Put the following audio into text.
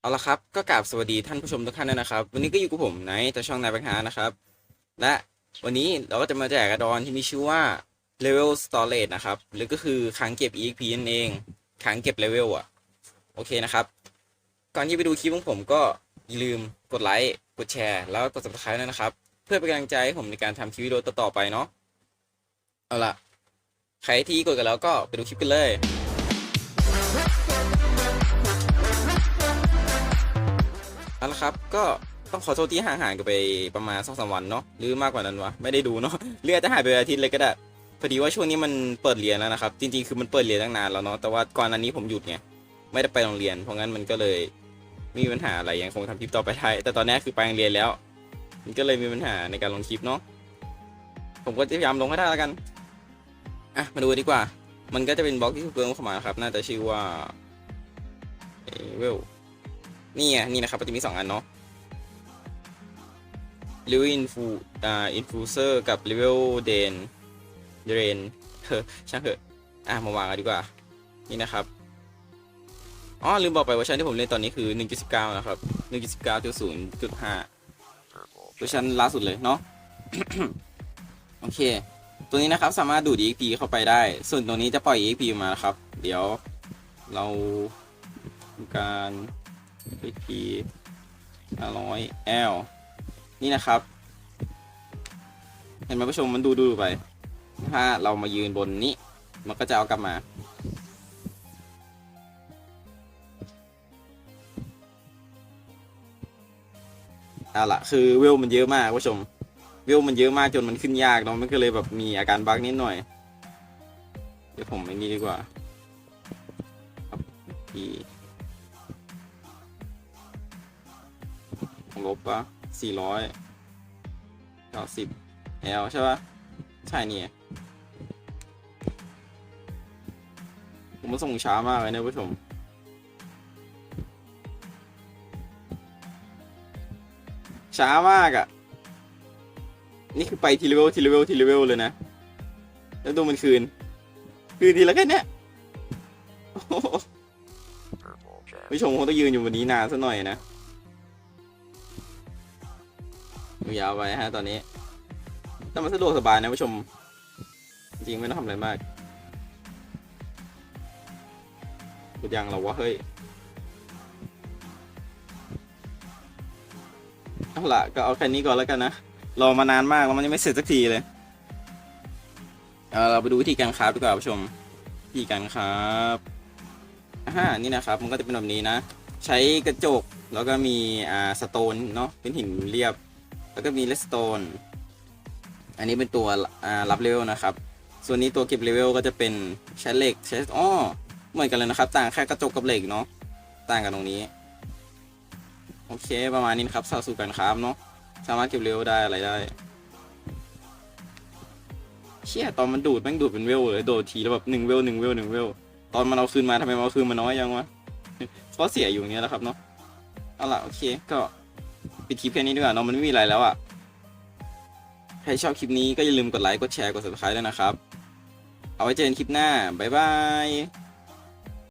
เอาละครับก็กราบสวัสดีท่านผู้ชมทุกท่านด้วยนะครับ วันนี้ก็อยู่กับผมไนท์จากช่องนายปัญหานะครับ และวันนี้เราก็จะมาแจกกระดอนที่มีชื่อว่า Level Storage นะครับ หรือก็คือค้างเก็บ EXP นั่นเองค้างเก็บเลเวลอะ โอเคนะครับ ก่อนที่ไปดูคลิปของผมก็อย่าลืมกดไลค์กดแชร์ แล้วกด subscribe ด้วยนะครับ เพื่อเป็นกำลังใจให้ผมในการทำคลิปวิดีโอต่อๆไปเนาะเอาละใครที่กดกันแล้วก็ไปดูคลิปกันเลย เอาละครับ ก็ต้องขอโทษที่ห่างหายกันไปประมาณสองสามวันเนาะหรือมากกว่านั้นวะไม่ได้ดูเนาะเรืออาจจะหายไปอาทิตย์เลยก็ได้พอดีว่าช่วงนี้มันเปิดเรียนแล้วนะครับ จริงๆคือมันเปิดเรียนตั้งนานแล้วเนาะแต่ว่าก่อนอันนี้ผมหยุดไงไม่ได้ไปโรงเรียน เพราะงั้นมันก็เลยไม่มีปัญหาอะไรยังคงทำคลิปต่อไปได้แต่ตอนนี้คือไปโรงเรียนแล้ว มันก็เลยมีปัญหาในการลงคลิปเนาะผมก็จะพยายามลงให้ได้แล้วกันอะมาดูดีกว่า มันก็จะเป็นบล็อกที่ถูกเพิ่มเข้ามาครับ น่าจะชื่อว่าเอเวล นี่ไงนี่นะครับมันจะมีสองอันเนาะลเวอินฟูอ่าอินฟูเซอร์กับเลเวลเดนเดนเฮ้ช่างเถอะอะมาวางกันดีกว่า นี่นะครับอ๋อลืมบอกไปวอร์ชันที่ผมเล่นตอนนี้คือ 1.19 นะครับ 1.19.0.5เวอร์ชันล่าสุดเลยเนาะโอเค ตัวนี้นะครับสามารถดูด EXP เข้าไปได้ ส่วนตัวนี้จะปล่อย EXP มานะครับ เดี๋ยวเราทำการ XP 500 L นี่นะครับ เห็นไหมผู้ชมมันดูดูไป ถ้าเรามายืนบนนี้ มันก็จะเอากลับมา เอาละคือเวลมันเยอะมากผู้ชม เวลมันเยอะมากจนมันขึ้นยากเนาะมันก็เลยแบบมีอาการบั๊กนิดหน่อย เดี๋ยวผมไอ้นี่ดีกว่าครับ ลบปะสี่ร้อยเก้าสิบ L ใช่ปะใช่นี่ผมมันส่งช้ามากเลยนะผู้ชมช้ามากอะ่ะ นี่คือไปทีเลเวลทีเลเวลทีเลเวลเลยนะ แล้วดูมันคืน คืนทีละแค่เนี้ยผู้ชมคงต้องยืนอยู่บนนี้นานสักหน่อยนะ ยาวไปฮะตอนนี้แต่มันสะดวกสบายนะผู้ชม จริงไม่ต้องทำอะไรมากกดยังเราวะเฮ้ยเอาละก็เอาแค่นี้ก่อนแล้วกันนะรอมานานมากแล้วมันยังไม่เสร็จสักทีเลยเอาเราไปดูวิธีการคราฟดีกว่าผู้ชมวิธีการคราฟอ่านี่นะครับ มันก็จะเป็นแบบนี้นะ ใช้กระจกแล้วก็มีอ่าสโตนเนาะเป็นหินเรียบ แล้วก็มีเลสโตนอันนี้เป็นตัวรับเลเวลนะครับ ส่วนนี้ตัวเก็บเลเวลก็จะเป็นใช้เหล็กใช้อ้อเหมือนกันเลยนะครับ ต่างแค่กระจกกับเหล็กเนาะต่างกันตรงนี้ โอเคประมาณนี้นะครับสาวสู่การคราฟเนาะสามารถเก็บเลเวลได้อะไรได้เชี่ยตอนมันดูดแม่งดูดเป็นเวลเลยโดดทีแล้วแบบหนึ่งเวลหนึ่งเวลหนึ่งเวลตอนมันเอาคืนมาทำไมมันเอาคืนมาน้อยยังวะเพราะเสียอยู่อย่างเงี้ยแหละครับเนาะเอาล่ะโอเคก็ ปิดคลิปแค่นี้ดีกว่าเนาะมันไม่มีอะไรแล้วอะใครชอบคลิปนี้ก็อย่าลืมกดไลค์กดแชร์กด subscribe ด้วยนะครับ เอาไว้เจอกันคลิปหน้า บ๊ายบาย